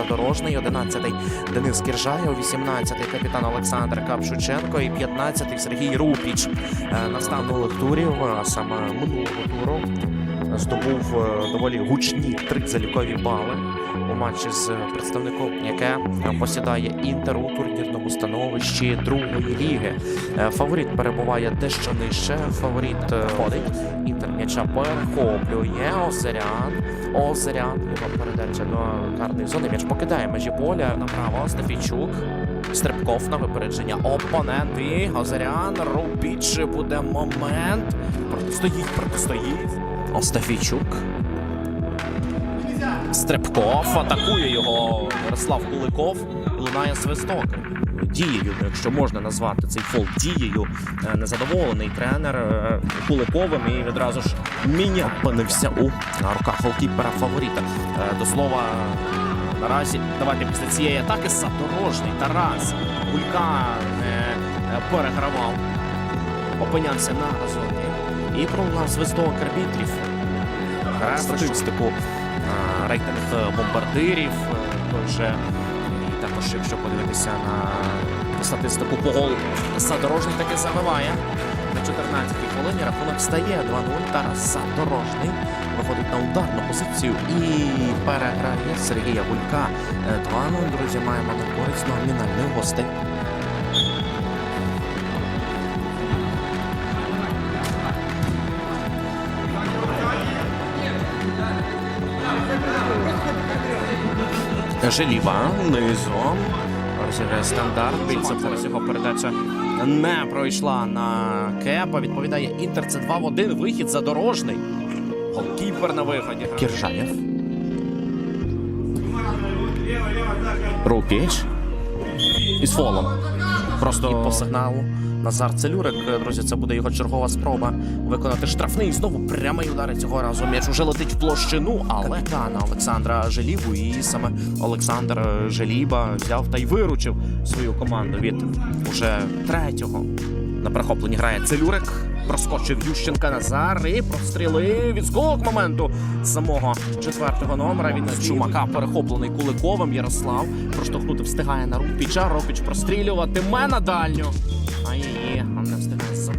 7-й Задорожний, 11-й Денис Кіржаєв, 18-й капітан Олександр Капшученко і 15-й Сергій Рупіч. Е, Наставник Турів, саме минулого туру здобув е, доволі гучні три залікові бали матчі з представником, яке е, посідає інтер у турнірному становищі другої ліги. Е, Фаворит перебуває дещо нижче. Фаворит е, ходить. Інтер м'яча перехоплює. Озерян. Озерян. Його передача до карної зони. М'яч покидає межі поля направо. Стефійчук. Стрибков на випередження опонент. І Озерян. Рубіч буде момент. Протистоїть, протистоїть. Остафійчук. Стрибков атакує його Ярослав Куликов. І Лунає свисток. Дією, якщо можна назвати цей фол дією, е, незадоволений тренер е, Куликовим і відразу ж міня опинився у руках голкіпера фаворита. Е, До слова, наразі давайте після цієї атаки задорожний Тарас Гулька не перегравав, опинявся на зоні і пролунав свисток арбітрів. Гра статистику рейтинг е, бомбардирів. е, Той же і також, якщо подивитися на статистику по голу, Задорожний таки забиває. На 14-й хвилині рахунок стає 2-0. Тарас Задорожний виходить на ударну позицію і переграє Сергія Гулька. Е, 2-0, друзі, маємо на користь номінальних гостей. Желіва низом. Розіграє стандарт. Більцев зараз його передача не пройшла на кепа. Відповідає Інтер. Це 2 в 1. Вихід задорожний. Голкіпер на виході. Кіржаєв. Рупіч. Із фолом. Просто по сигналу. Назар Целюрик, друзі, це буде його чергова спроба виконати штрафний. Знову прямий удар цього разу. М'яч уже летить в площину, але капітана Олександра Желібу. І саме Олександр Желіба взяв та й виручив свою команду від уже третього. На перехопленні грає Целюрик. Проскочив Ющенка Назар і прострілив відскок моменту самого четвертого номера. Він з чумака перехоплений Куликовим. Ярослав проштовхнути встигає на Рупіча. Ропіч прострілювати на дальню. Ай-яй, а не встигає сам.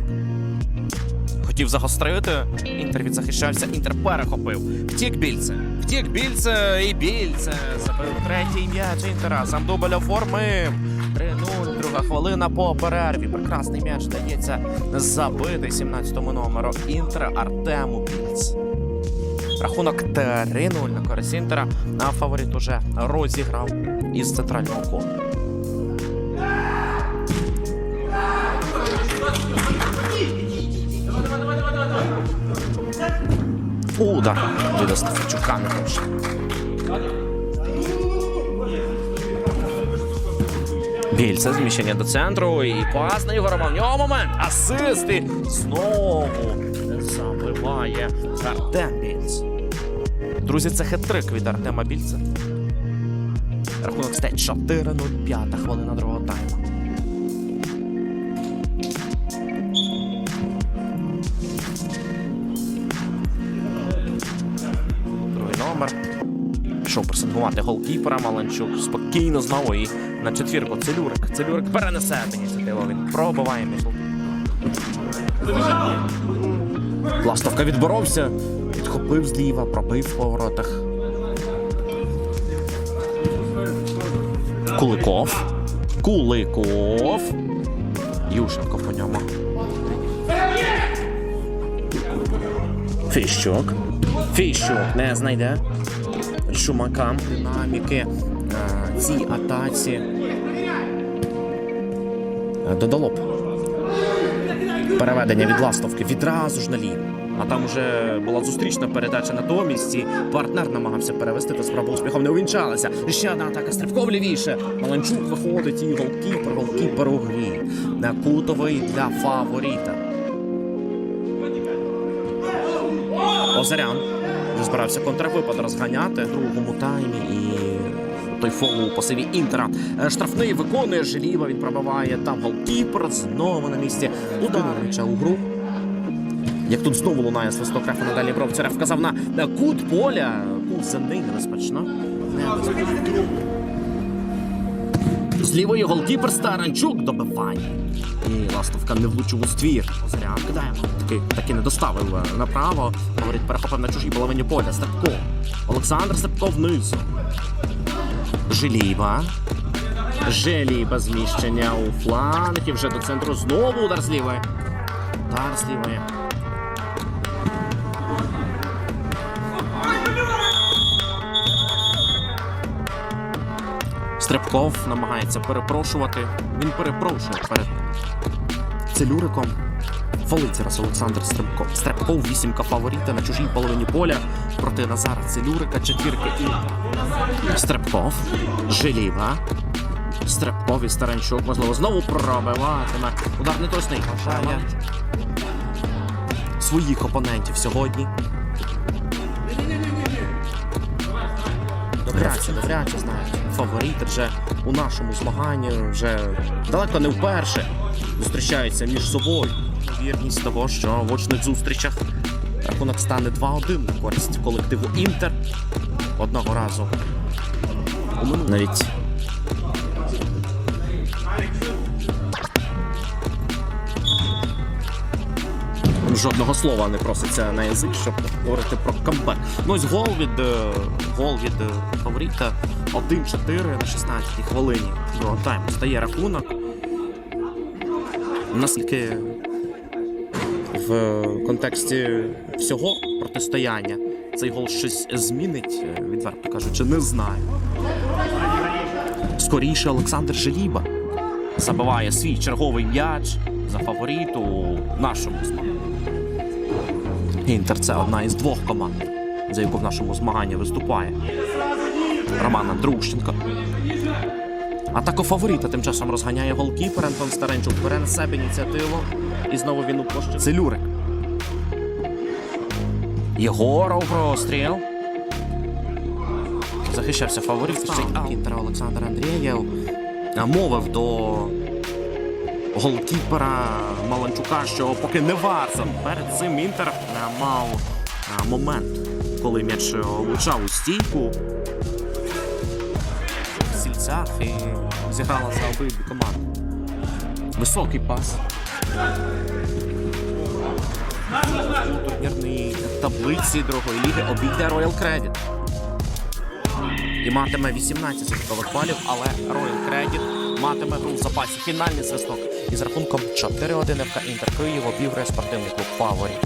Хотів загострити. Інтер відзахищався, інтер перехопив. Втік більце. Втік більце і більце. Забив третій м'яч інтера. Сам дубль оформив. 3-0, друга хвилина по перерві. Прекрасний м'яч дається забитий 17-му номеру інтера Артему Більц. Рахунок 3-0 на користь інтера. А фаворит уже розіграв із центрального кола. Удар від Остафійчука не Більце зміщення до центру і пас на Ігора В нього момент. Асист знову забиває Артем Більц. Друзі, це хет-трик від Артема Більця. Рахунок стає 4-0, п'ята хвилина другого тайму. Другий номер. Пішов пресингувати голкіпера Маланчук. Спокійно знову і на четвірку. Целюрик. Целюрик перенесе ініціативу. Він пробиває між. Ластовка відборовся. Підхопив зліва, пробив в поворотах. Куликов. Куликов. Ющенко по ньому. Фіщук. Фіщук не знайде. Шумакам динаміки е, цій атаці. Е, Додало б. Переведення від ластовки відразу ж на ліву. А там вже була зустрічна передача натомість. І партнер намагався перевести, та справа успіхом не увінчалася. Ще одна атака стрибков лівіше. Маланчук виходить і голкіпер, голкіпер у грі. На кутовий для фаворита. Озерян вже збирався контрвипад розганяти в другому таймі і той фол у посиві інтера. Е, Штрафний виконує жліва. він пробиває там голкіпер, знову на місці. Удар м'яча у гру. Як тут знову лунає свисток рефа надалі Бровця, вказав на кут поля. Кузений небезпечно. Небезпечно. З лівої голкіпер Старанчук добивання. І ластовка не влучив у ствір. Озарян кидаємо. Таки, таки не доставив е, направо. Говорить, перехопив на чужій половині поля. Степко. Олександр Степко внизу. Желіба. Желіба зміщення у фланг. І вже до центру знову удар з. Удар з. Стрибков намагається перепрошувати. Він перепрошує перед Целюриком. Фолить зараз Олександр Стрибков. Стрибков вісімка фаворита на чужій половині поля проти Назара Целюрика. Четвірки і Стрибков. Желіва. Стрибков і Старанчук. Можливо, знову пробиватиме. Удар не точний. Вважає своїх опонентів сьогодні. Добряче, добряче, знаєш. Фаворити вже у нашому змаганні вже далеко не вперше зустрічаються між собою. Вірність того, що в очних зустрічах рахунок стане 2-1 на користь колективу Інтер. Одного разу. Навіть Жодного слова не проситься на язик, щоб говорити про камбек. Ну ось гол від е, гол від е, фаворита 1-4 на 16-й хвилині. Тайму стає рахунок. Наскільки в контексті всього протистояння цей гол щось змінить, е, відверто кажучи, не знаю. Скоріше Олександр Желіба забиває свій черговий м'яч за фаворит у нашому змаганні. Інтер це одна із двох команд, за яку в нашому змаганні виступає. Роман Андрущенко. Атаку фаворита тим часом розганяє голкіпер Антон Старенчук. Бере на себе ініціативу. І знову він у площі. Це Люрик. Єгоров простріл. Захищався фаворит. Й Інтера Олександр Андрієв. Мовив до голкіпера Маланчука, що поки не варто. Перед цим Інтер мав е, момент, коли м'яч е, влучав у стійку сільцях і зіграла за обидві команди. Високий пас. У турнірній таблиці другої ліги обійде Royal Credit. І матиме 18 святкових балів, але Royal Credit матиме гру в запасі фінальний зв'язок із рахунком 4-1 ФК Інтер Київ обіграє спортивний клуб Фаворіт.